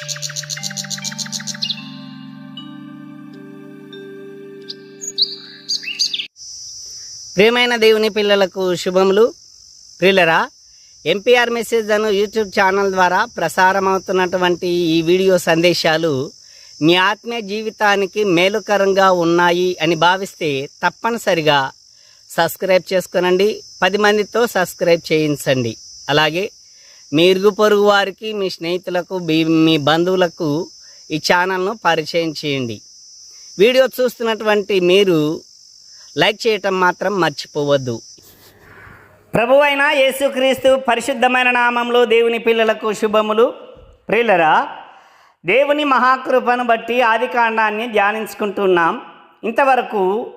ప్రియమైన దేవుని పిల్లలకు శుభములు. ప్రియులరా ఎంపీఆర్ మెసేజ్ అను యూట్యూబ్ ఛానల్ ద్వారా ప్రసారమవుతున్నటువంటి ఈ వీడియో సందేశాలు మీ ఆత్మీయ జీవితానికి మేలుకరంగా ఉన్నాయి అని భావిస్తే తప్పనిసరిగా సబ్స్క్రైబ్ చేసుకునండి. పది మందితో సబ్స్క్రైబ్ చేయించండి. అలాగే మీ ఇరుగు పొరుగు వారికి మీ స్నేహితులకు మీ- మీ బంధువులకు ఈ ఛానల్ను పరిచయం చేయండి. వీడియో చూస్తున్నటువంటి మీరు లైక్ చేయటం మాత్రం మర్చిపోవద్దు. ప్రభు అయిన యేసుక్రీస్తు పరిశుద్ధమైన నామంలో దేవుని పిల్లలకు శుభములు. ప్రియులరా దేవుని మహాకృపను బట్టి ఆది కాండాన్ని ధ్యానించుకుంటున్నాం. ఇంతవరకు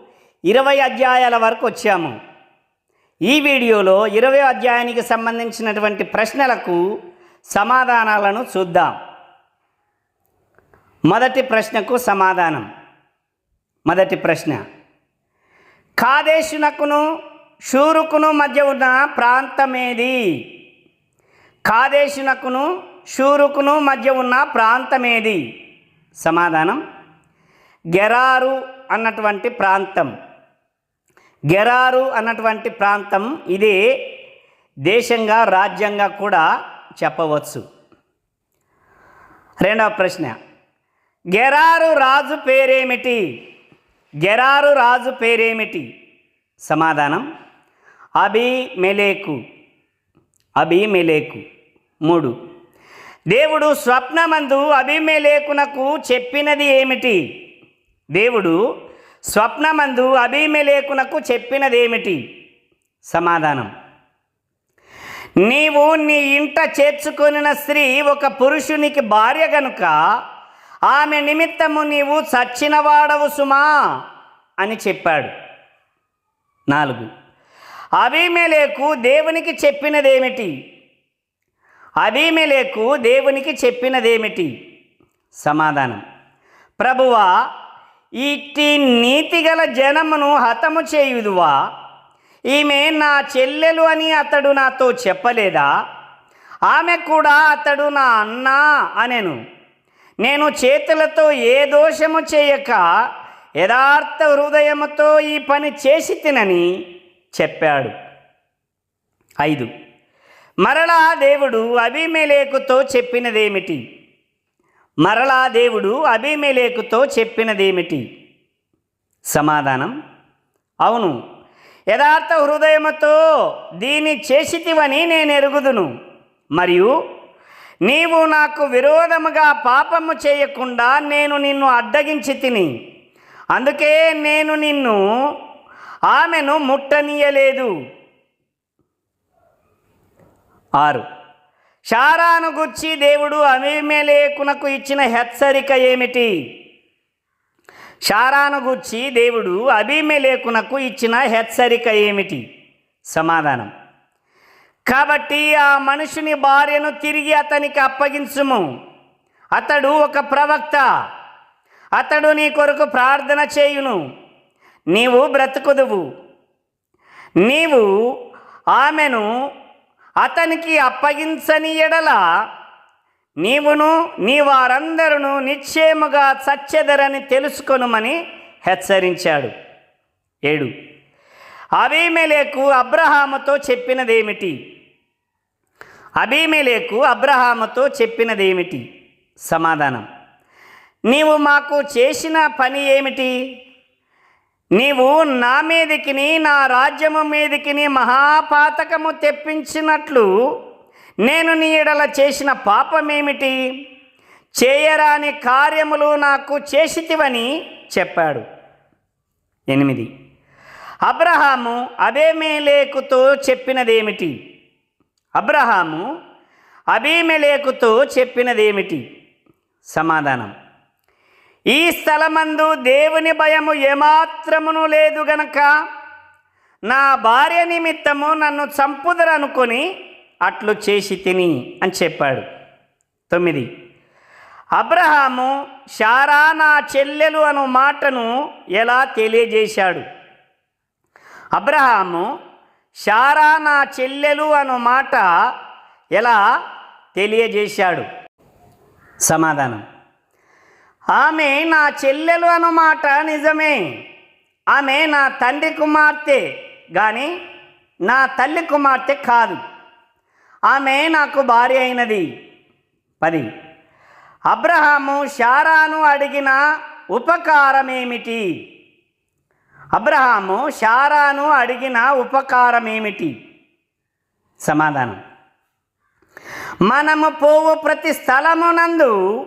ఇరవై అధ్యాయాల వరకు వచ్చాము. ఈ వీడియోలో ఇరవై అధ్యాయానికి సంబంధించినటువంటి ప్రశ్నలకు సమాధానాలను చూద్దాం. మొదటి ప్రశ్నకు సమాధానం. మొదటి ప్రశ్న. కాదేశునకును షూరుకును మధ్య ఉన్న ప్రాంతమేది? కాదేశునకును షూరుకును మధ్య ఉన్న ప్రాంతమేది? సమాధానం. గెరారు అన్నటువంటి ప్రాంతం. గెరారు అన్నటువంటి ప్రాంతం ఇది దేశంగా రాజ్యంగా కూడా చెప్పవచ్చు. రెండవ ప్రశ్న. గెరారు రాజు పేరేమిటి? గెరారు రాజు పేరేమిటి? సమాధానం. అభిమెలేకు. అభిమెలేకు. మూడు. దేవుడు స్వప్నమందు అభిమెలేకునకు చెప్పినది ఏమిటి? దేవుడు స్వప్నమందు అభిమేలేకునకు చెప్పినదేమిటి? సమాధానం. నీవు నీ ఇంట చేర్చుకొనిన స్త్రీ ఒక పురుషునికి భార్య గనుక ఆమె నిమిత్తము నీవు చచ్చినవాడవు సుమా అని చెప్పాడు. నాలుగు. అభిమేలేకు దేవునికి చెప్పినదేమిటి? అభిమేలేకు దేవునికి చెప్పినదేమిటి? సమాధానం. ప్రభువా ఇట్టి నీతిగల జనమును హతము చేయుదువా? ఈమె నా చెల్లెలు అని అతడు నాతో చెప్పలేదా? ఆమె కూడా అతడు నా అన్న అనెను. నేను చేతులతో ఏ దోషము చేయక యథార్థ హృదయముతో ఈ పని చేసి తినని చెప్పాడు. ఐదు. మరలా దేవుడు అభిమేలేకుతో చెప్పినదేమిటి? మరలా దేవుడు అభిమేలేకుతో చెప్పినదేమిటి? సమాధానం అవును. యథార్థ హృదయముతో దీని చేసితివని నేను ఎరుగుదును మరియు నీవు నాకు విరోధముగా పాపము చేయకుండా నేను నిన్ను అడ్డగించి తిని అందుకే నేను నిన్ను ఆమెను ముట్టనీయలేదు. ఆరు. షారాను గుర్చి దేవుడు అభిమేలేకునకు ఇచ్చిన హెచ్చరిక ఏమిటి? షారాను గుర్చి దేవుడు అభిమేలేకునకు ఇచ్చిన హెచ్చరిక ఏమిటి? సమాధానం. కాబట్టి ఆ మనుషుని భార్యను తిరిగి అతనికి అప్పగించుము. అతడు ఒక ప్రవక్త. అతడు నీ కొరకు ప్రార్థన చేయును. నీవు బ్రతుకుదువు. నీవు ఆమెను అతనికి అప్పగించని ఎడల నీవును నీ వారందరూ నిశ్చయముగా చచ్చెదరని తెలుసుకొనుమని హెచ్చరించాడు. ఏడు. అబీమెలేకు అబ్రహాముతో చెప్పినదేమిటి? అబీమెలేకు అబ్రహాముతో చెప్పినదేమిటి? సమాధానం. నీవు మాకు చేసిన పని ఏమిటి? నీవు నా మీదికి నా రాజ్యము మీదికిని మహాపాతకము తెప్పించినట్లు నేను నీ ఎడల చేసిన పాపమేమిటి? చేయరాని కార్యములు నాకు చేసితివని చెప్పాడు. ఎనిమిది. అబ్రహాము అబేమేలేకుతో చెప్పినదేమిటి? అబ్రహాము అబీమెలేకుతో చెప్పినదేమిటి? సమాధానం. ఈ స్థలమందు దేవుని భయము ఏమాత్రమును లేదు గనక నా భార్య నిమిత్తము నన్ను చంపుదరనుకొని అట్లు చేసి తిని అని చెప్పాడు. తొమ్మిది. అబ్రహాము శారా నా చెల్లెలు అను మాటను ఎలా తెలియజేశాడు? అబ్రహాము శారా నా చెల్లెలు అను మాట ఎలా తెలియజేశాడు? సమాధానం. ఆమె నా చెల్లెలు అన్నమాట నిజమే. ఆమె నా తండ్రి కుమార్తె. కానీ నా తల్లి కుమార్తె కాదు. ఆమె నాకు భార్య అయినది. పది. అబ్రహాము శారాను అడిగిన ఉపకారం ఏమిటి అబ్రహాము శారాను అడిగిన ఉపకారం ఏమిటి సమాధానం. మనము పోవు ప్రతి స్థలమునందు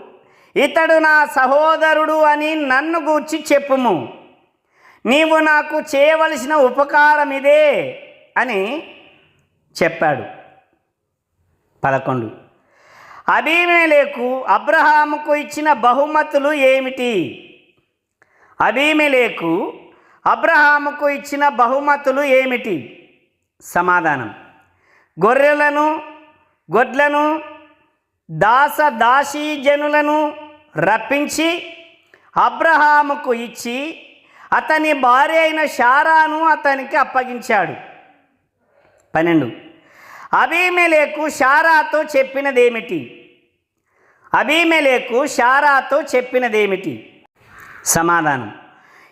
ఇతడు నా సహోదరుడు అని నన్ను గూర్చి చెప్పుము. నీవు నాకు చేయవలసిన ఉపకారం ఇదే అని చెప్పాడు. పదకొండు. అబీమెలేకు అబ్రహాముకు ఇచ్చిన బహుమతులు ఏమిటి? అబీమెలేకు అబ్రహాముకు ఇచ్చిన బహుమతులు ఏమిటి? సమాధానం. గొర్రెలను గొడ్లను దాస దాసీ జనులను రప్పించి అబ్రహాముకు ఇచ్చి అతని భార్య అయిన షారాను అతనికి అప్పగించాడు. పన్నెండు. అబీమెలేకు షారాతో చెప్పినదేమిటి? అబీమెలేకు షారాతో చెప్పినదేమిటి? సమాధానం.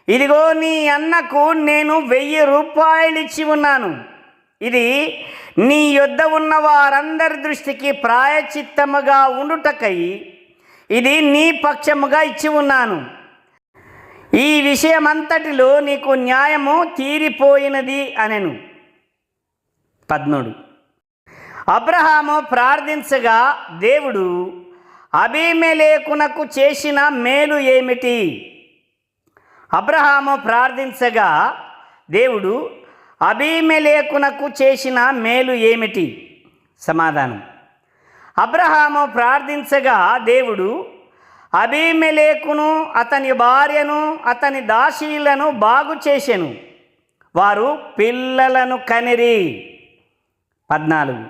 ఇదిగో నీ అన్నకు నేను వెయ్యి రూపాయలు ఇచ్చి ఉన్నాను. ఇది నీ యొద్ద ఉన్న వారందరి దృష్టికి ప్రాయచిత్తముగా ఉండుటకై ఇది నీ పక్షముగా ఇచ్చి ఉన్నాను. ఈ విషయమంతటిలో నీకు న్యాయము తీరిపోయినది అనెను. పద్మూడు. అబ్రహాము ప్రార్థించగా దేవుడు అభిమేలేకునకు చేసిన మేలు ఏమిటి? అబ్రహాము ప్రార్థించగా దేవుడు అభిమేలేకునకు చేసిన మేలు ఏమిటి? సమాధానం. అబ్రహాము ప్రార్థించగా దేవుడు అభిమెలేకును అతని భార్యను అతని దాసీలను బాగు చేసెను. వారు పిల్లలను కనిరి. పద్నాలుగు.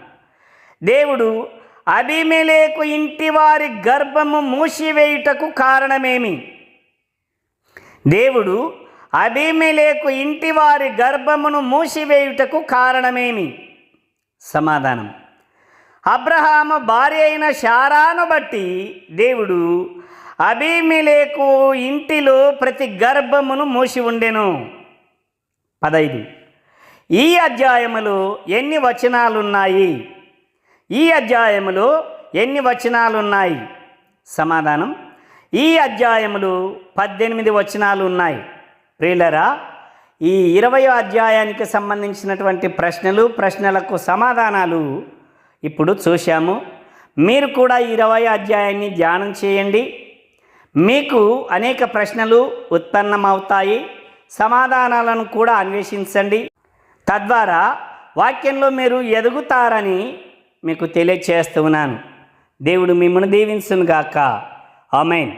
దేవుడు అభిమెలేకు ఇంటి వారి గర్భము మూసివేయుటకు కారణమేమి? దేవుడు అభిమెలేకు ఇంటి వారి గర్భమును మూసివేయుటకు కారణమేమి? సమాధానం. అబ్రహాము భార్య అయిన శారాను బట్టి దేవుడు అభిమిలేకు ఇంటిలో ప్రతి గర్భమును మూసి ఉండెను. పదైదు. ఈ అధ్యాయములో ఎన్ని వచనాలున్నాయి? ఈ అధ్యాయములో ఎన్ని వచనాలున్నాయి? సమాధానం. ఈ అధ్యాయములు పద్దెనిమిది వచనాలు ఉన్నాయి ప్రియులరా ఈ ఇరవై అధ్యాయానికి సంబంధించినటువంటి ప్రశ్నలు ప్రశ్నలకు సమాధానాలు ఇప్పుడు చూశాము. మీరు కూడా ఇరవై అధ్యాయాన్ని ధ్యానం చేయండి. మీకు అనేక ప్రశ్నలు ఉత్పన్నమవుతాయి. సమాధానాలను కూడా అన్వేషించండి. తద్వారా వాక్యంలో మీరు ఎదుగుతారని మీకు తెలియచేస్తున్నాను. దేవుడు మిమ్మల్ని దీవించునుగాక. ఆమెన్.